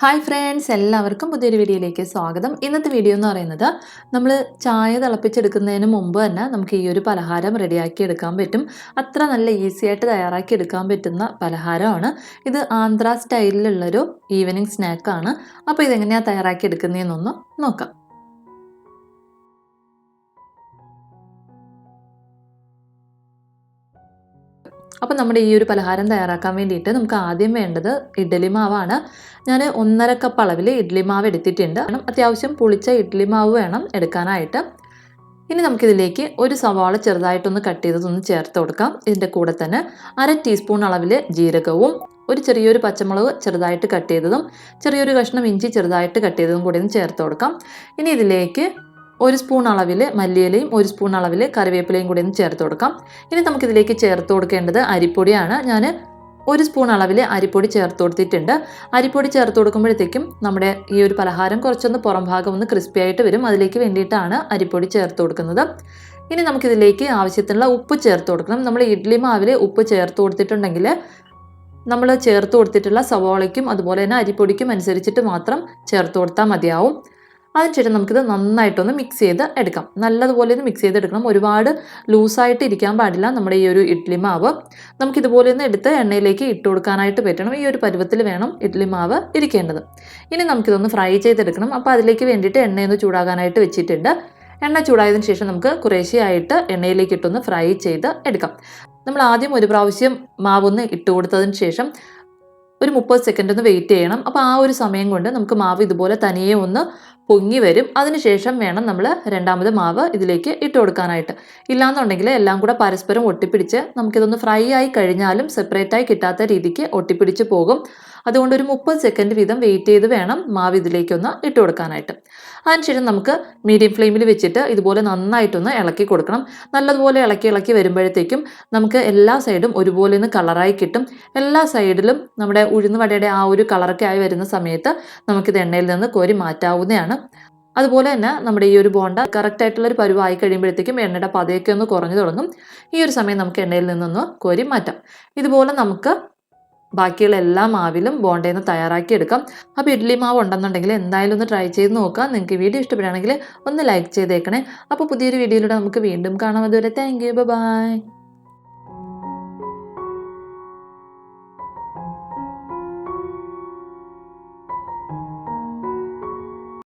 Hi friends എല്ലാവർക്കും പുതിയൊരു വീഡിയോയിലേക്ക് സ്വാഗതം. ഇന്നത്തെ വീഡിയോ എന്ന് പറയുന്നത് നമ്മൾ ചായ തിളപ്പിച്ചെടുക്കുന്നതിന് മുമ്പ് തന്നെ നമുക്ക് ഈ ഒരു പലഹാരം റെഡിയാക്കി എടുക്കാൻ പറ്റും. അത്ര നല്ല ഈസി ആയിട്ട് തയ്യാറാക്കി എടുക്കാൻ പറ്റുന്ന പലഹാരമാണ്. ഇത് ആന്ധ്ര സ്റ്റൈലിലുള്ളൊരു ഈവനിങ് സ്നാക്കാണ്. അപ്പോൾ ഇതെങ്ങനെയാണ് തയ്യാറാക്കി എടുക്കുന്നതെന്നൊന്ന് നോക്കാം. അപ്പോൾ നമ്മുടെ ഈ ഒരു പലഹാരം തയ്യാറാക്കാൻ വേണ്ടിയിട്ട് നമുക്ക് ആദ്യം വേണ്ടത് ഇഡ്ഡലി മാവാണ്. ഞാൻ ഒന്നര കപ്പ് അളവിൽ ഇഡ്ഡലി മാവ് എടുത്തിട്ടുണ്ട്. കാരണം അത്യാവശ്യം പുളിച്ച ഇഡ്ഡലി മാവ് വേണം എടുക്കാനായിട്ട്. ഇനി നമുക്കിതിലേക്ക് ഒരു സവാള ചെറുതായിട്ടൊന്ന് കട്ട് ചെയ്തതൊന്ന് ചേർത്ത് കൊടുക്കാം. ഇതിന്റെ കൂടെ തന്നെ അര ടീസ്പൂൺ അളവിൽ ജീരകവും ഒരു ചെറിയൊരു പച്ചമുളക് ചെറുതായിട്ട് കട്ട് ചെയ്തതും ചെറിയൊരു കഷ്ണം ഇഞ്ചി ചെറുതായിട്ട് കട്ട് ചെയ്തതും കൂടി ഒന്ന് ചേർത്ത് കൊടുക്കാം. ഇനി ഇതിലേക്ക് ഒരു സ്പൂൺ അളവിൽ മല്ലിയിലയും ഒരു സ്പൂൺ അളവിൽ കറിവേപ്പിലയും കൂടി ഒന്ന് ചേർത്ത് കൊടുക്കാം. ഇനി നമുക്കിതിലേക്ക് ചേർത്ത് കൊടുക്കേണ്ടത് അരിപ്പൊടിയാണ്. ഞാൻ ഒരു സ്പൂൺ അളവിൽ അരിപ്പൊടി ചേർത്ത് കൊടുത്തിട്ടുണ്ട്. അരിപ്പൊടി ചേർത്ത് കൊടുക്കുമ്പോഴത്തേക്കും നമ്മുടെ ഈ ഒരു പലഹാരം കുറച്ചൊന്ന് പുറം ഭാഗം ഒന്ന് ക്രിസ്പി ആയിട്ട് വരും. അതിലേക്ക് വേണ്ടിയിട്ടാണ് അരിപ്പൊടി ചേർത്ത് കൊടുക്കുന്നത്. ഇനി നമുക്കിതിലേക്ക് ആവശ്യത്തിനുള്ള ഉപ്പ് ചേർത്ത് കൊടുക്കണം. നമ്മൾ ഇഡ്ഡലി മാവിൽ ഉപ്പ് ചേർത്ത് കൊടുത്തിട്ടുണ്ടെങ്കിൽ നമ്മൾ ചേർത്ത് കൊടുത്തിട്ടുള്ള സവോളയ്ക്കും അതുപോലെ തന്നെ അരിപ്പൊടിക്കും അനുസരിച്ചിട്ട് മാത്രം ചേർത്ത് കൊടുത്താൽ മതിയാവും. അതിനുശേഷം നമുക്കിത് നന്നായിട്ടൊന്ന് മിക്സ് ചെയ്ത് എടുക്കാം. നല്ലതുപോലെ ഒന്ന് മിക്സ് ചെയ്തെടുക്കണം ഒരുപാട് ലൂസായിട്ട് ഇരിക്കാൻ പാടില്ല നമ്മുടെ ഈ ഒരു ഇഡ്ഡലി മാവ്. നമുക്കിതുപോലെ ഒന്ന് എടുത്ത് എണ്ണയിലേക്ക് ഇട്ട് കൊടുക്കാനായിട്ട് പറ്റണം. ഈ ഒരു പരുവത്തിൽ വേണം ഇഡ്ഡലി മാവ് ഇരിക്കേണ്ടത്. ഇനി നമുക്കിതൊന്ന് ഫ്രൈ ചെയ്തെടുക്കണം. അപ്പോൾ അതിലേക്ക് വേണ്ടിയിട്ട് എണ്ണയൊന്ന് ചൂടാകാനായിട്ട് വെച്ചിട്ടുണ്ട്. എണ്ണ ചൂടായതിനു ശേഷം നമുക്ക് കുറേശ്ശെയായിട്ട് എണ്ണയിലേക്ക് ഇട്ടൊന്ന് ഫ്രൈ ചെയ്ത് എടുക്കാം. നമ്മൾ ആദ്യം ഒരു പ്രാവശ്യം മാവൊന്ന് ഇട്ട് കൊടുത്തതിന് ശേഷം ഒരു മുപ്പത് സെക്കൻഡ് ഒന്ന് വെയിറ്റ് ചെയ്യണം. അപ്പോൾ ആ ഒരു സമയം കൊണ്ട് നമുക്ക് മാവ് ഇതുപോലെ തനിയെ ഒന്ന് പൊങ്ങി വരും. അതിനുശേഷം വേണം നമ്മൾ രണ്ടാമത് മാവ് ഇതിലേക്ക് ഇട്ട് കൊടുക്കാനായിട്ട്. ഇല്ലാന്നുണ്ടെങ്കിൽ എല്ലാം കൂടെ പരസ്പരം ഒട്ടിപ്പിടിച്ച് നമുക്കിതൊന്ന് ഫ്രൈ ആയി കഴിഞ്ഞാലും സെപ്പറേറ്റ് ആയി കിട്ടാത്ത രീതിക്ക് ഒട്ടിപ്പിടിച്ച് പോകും. അതുകൊണ്ട് ഒരു മുപ്പത് സെക്കൻഡ് വീതം വെയിറ്റ് ചെയ്ത് വേണം മാവ് ഇതിലേക്കൊന്ന് ഇട്ട് കൊടുക്കാനായിട്ട്. അതിനുശേഷം നമുക്ക് മീഡിയം ഫ്ലെയിമിൽ വെച്ചിട്ട് ഇതുപോലെ നന്നായിട്ടൊന്ന് ഇളക്കി കൊടുക്കണം. നല്ലതുപോലെ ഇളക്കി ഇളക്കി വരുമ്പോഴത്തേക്കും നമുക്ക് എല്ലാ സൈഡും ഒരുപോലെ ഒന്ന് കളറായി കിട്ടും. എല്ലാ സൈഡിലും നമ്മുടെ ഉഴുന്നുവടയുടെ ആ ഒരു കളറൊക്കെ ആയി വരുന്ന സമയത്ത് നമുക്കിത് എണ്ണയിൽ നിന്ന് കോരി മാറ്റാവുന്നതാണ്. അതുപോലെ തന്നെ നമ്മുടെ ഈ ഒരു ബോണ്ട കറക്റ്റ് ആയിട്ടുള്ള ഒരു പരുവായി കഴിയുമ്പോഴത്തേക്കും എണ്ണയുടെ പതയൊക്കെ ഒന്ന് കുറഞ്ഞു തുടങ്ങും. ഈ ഒരു സമയം നമുക്ക് എണ്ണയിൽ നിന്നൊന്ന് കോരി മാറ്റാം. ഇതുപോലെ നമുക്ക് ബാക്കിയുള്ള എല്ലാ മാവിലും ബോണ്ടയിൽ നിന്ന് തയ്യാറാക്കി എടുക്കാം. അപ്പോൾ ഇഡ്ഡലി മാവ് ഉണ്ടെന്നുണ്ടെങ്കിൽ എന്തായാലും ഒന്ന് ട്രൈ ചെയ്ത് നോക്കാം നിങ്ങൾക്ക് വീഡിയോ ഇഷ്ടപ്പെടുകയാണെങ്കിൽ ഒന്ന് ലൈക്ക് ചെയ്തേക്കണേ. അപ്പോൾ പുതിയൊരു വീഡിയോയിലൂടെ നമുക്ക് വീണ്ടും കാണാം. അതുവരെ താങ്ക് യു ബൈ